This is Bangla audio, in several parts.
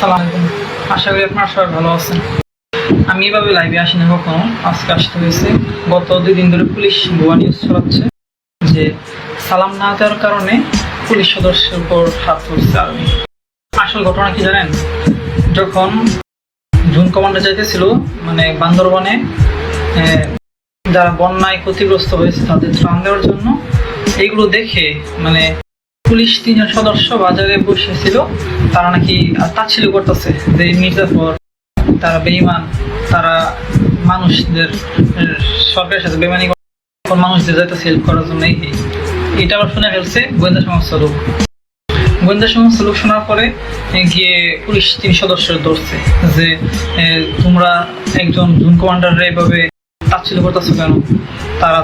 আসসালামু আলাইকুম। আশা করি আপনারা সবাই ভালো আছেন। আমি এভাবে লাইভে আসি না কখনো। আজকে আসতে হয়েছে। গত দুই দিন ধরে পুলিশ ভুয়া নিউজ ছড়াচ্ছে যে সালাম না দেওয়ার কারণে পুলিশ সদস্যের উপর হাত তুলছে আর্মি। আসল ঘটনা কি জানেন? যখন জুন কমান্ডার যাইতেছিল মানে বান্দরবনে যারা বন্যায় ক্ষতিগ্রস্ত হয়েছে তাদের ত্রাণ দেওয়ার জন্য, এইগুলো দেখে মানে পুলিশ তিনজন সদস্য বাজারে বসেছিল তারা নাকি তাচ্ছিল করতেছে যে মির্জাফর তারা বেইমান তারা মানুষদের সরকারের সাথে বেমানি মানুষদের যাতে হেল্প করার জন্য এটা আবার শুনে ফেলছে গোয়েন্দা সংস্থা লোক। গোয়েন্দা সংস্থা লোক শোনার পরে গিয়ে পুলিশ তিন সদস্য ধরছে যে তোমরা একজন জুন কমান্ডাররা এভাবে তাচ্ছিল করতেছো কেন? তারা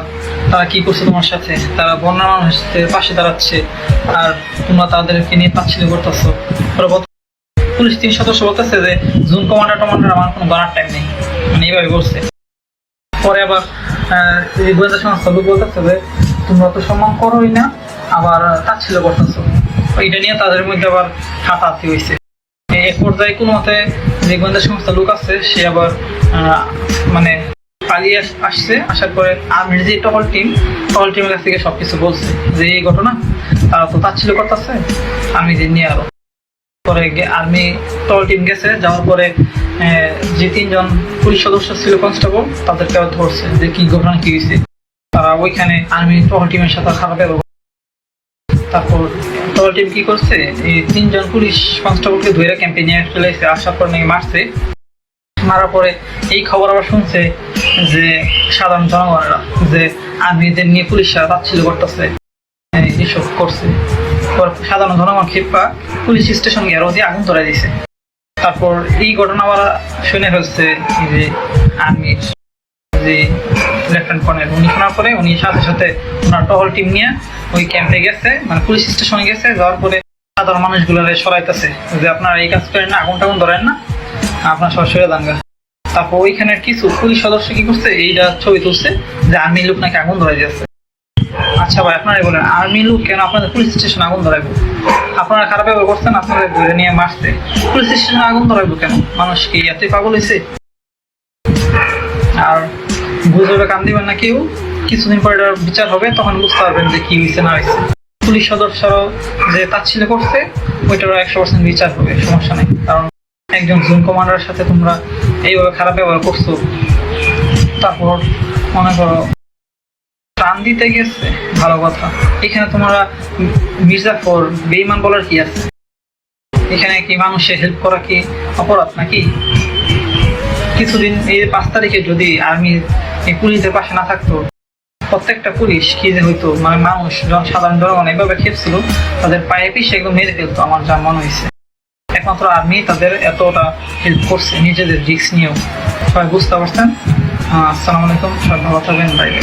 তারা কি করছে তোমার সাথে? তারা বন্যা মানুষদের পাশে দাঁড়াচ্ছে আর তোমরা তাদেরকে নিয়ে তাচ্ছিল করতেছো। পুলিশ তিন সদস্য বলতেছে যে, জুন কমান্ডার টমান্ডার আমার কোনো গণার টাইম নেই। মানে এইভাবে বলছে। পরে আবার গোয়েন্দা সংস্থা বলতেছে যে, তোমরা তো সম্মান করোই না, আবার তাচ্ছিল করতেছো। এটা নিয়ে তাদের মধ্যে আবার হাতাহাতি হয়েছে এক পর্যায়ে কোনো মতে যে গোয়েন্দা সংস্থা লোক আছে, সে আবার মানে পালিয়ে আসছে, আসার পরে আর্মির যে টহল টিম টহল টিমের কাছ থেকে সবকিছু বলছে যে এই ঘটনা, তারা তো তাচ্ছিল করতেছে, আমি যে নিয়ে আরও। পরে আর্মি টহল টিম গেছে, যাওয়ার পরে যে তিনজন পুলিশ সদস্য ছিল কনস্টেবল তাদেরকে ধরছে যে কি ঘটনা, কি হয়েছে তারা ওইখানে আর্মি টহল টিমের সাথে খারাপ ব্যবহার তারপর টহল টিম কি করছে, এই তিনজন পুলিশ কনস্টেবলকে ধরে ক্যাম্পে নিয়ে চলে এসে আসার পর নাকি মারছে। মারার পরে এই খবর আবার শুনছে যে সাধারণ জনগণেরা যে আর্মিদের নিয়ে পুলিশরা তাচ্ছিল করতেছে, এই এসব করছে। সাধারণ জনগণ ক্ষিপ্পা পুলিশ স্টেশন গিয়ে দিয়ে আগুন ধরাই দিছে। তারপর এই ঘটনা আবার শুনে এই যে আর্মির যে লেফটেন্ট কর্নেল, উনি শোনার পরে উনি সাথে সাথে ওনার টহল টিম নিয়ে ওই ক্যাম্পে গেছে মানে পুলিশ স্টেশনে গেছে, যাওয়ার পরে সাধারণ মানুষগুলো সরাইতেছে যে আপনারা এই কাজ করেন না আগুন টাগুন ধরেন না, আপনার সরাসরি দাঙ্গা তারপর ওইখানের কিছু পুলিশ সদস্য কি করছে? এইটা ছবি তুলছে যে আর্মি লোক নাকি আগুন ধরাই যাচ্ছে আচ্ছা ভাই, আপনারাই বলেন, আর্মি লোক কেন আপনাদের পুলিশ স্টেশনে আগুন ধরাইবো? আপনারা খারাপ ব্যবহার করছেন, আপনাদের ধরে নিয়ে মারছে। পুলিশ স্টেশনে আগুন ধরাইবো কেন? মানুষ কি এতই পাগল হয়েছে আর গুজবে কান দিবেন না কেউ? কিছুদিন পরে এটার বিচার হবে, তখন বুঝতে পারবেন যে কি হয়েছে না হয়েছে পুলিশ সদস্যরাও যে তাচ্ছিল করছে, ওইটারও একশো পার্সেন্ট বিচার হবে, সমস্যা নেই। কারণ একজন জুন কমান্ডারের সাথে তোমরা এইভাবে খারাপ ব্যবহার করছ। তারপর মনে করো, প্রাণ দিতে গেছে, ভালো কথা। এখানে তোমরা মির্জাফর বেইমান বলার কি আছে? এখানে কি মানুষের হেল্প করা কি অপরাধ নাকি? কিছুদিন এই পাঁচ তারিখে যদি আর্মি এই পুলিশের পাশে না থাকতো, প্রত্যেকটা পুলিশ কি যে হইতো? মানে মানুষ, সাধারণ জনগণ এভাবে খেপছিল, তাদের পায়ে পিছিয়ে একদম মেরে ফেলতো, আমার যা মনে হয়েছে একমাত্র আর্মি তাদের এতটা হেল্প করছে, নিজেদের রিক্স নিয়েও। সবাই বুঝতে পারছেন? আসসালামু আলাইকুম, সবাই ভালো থাকবেন বাইরে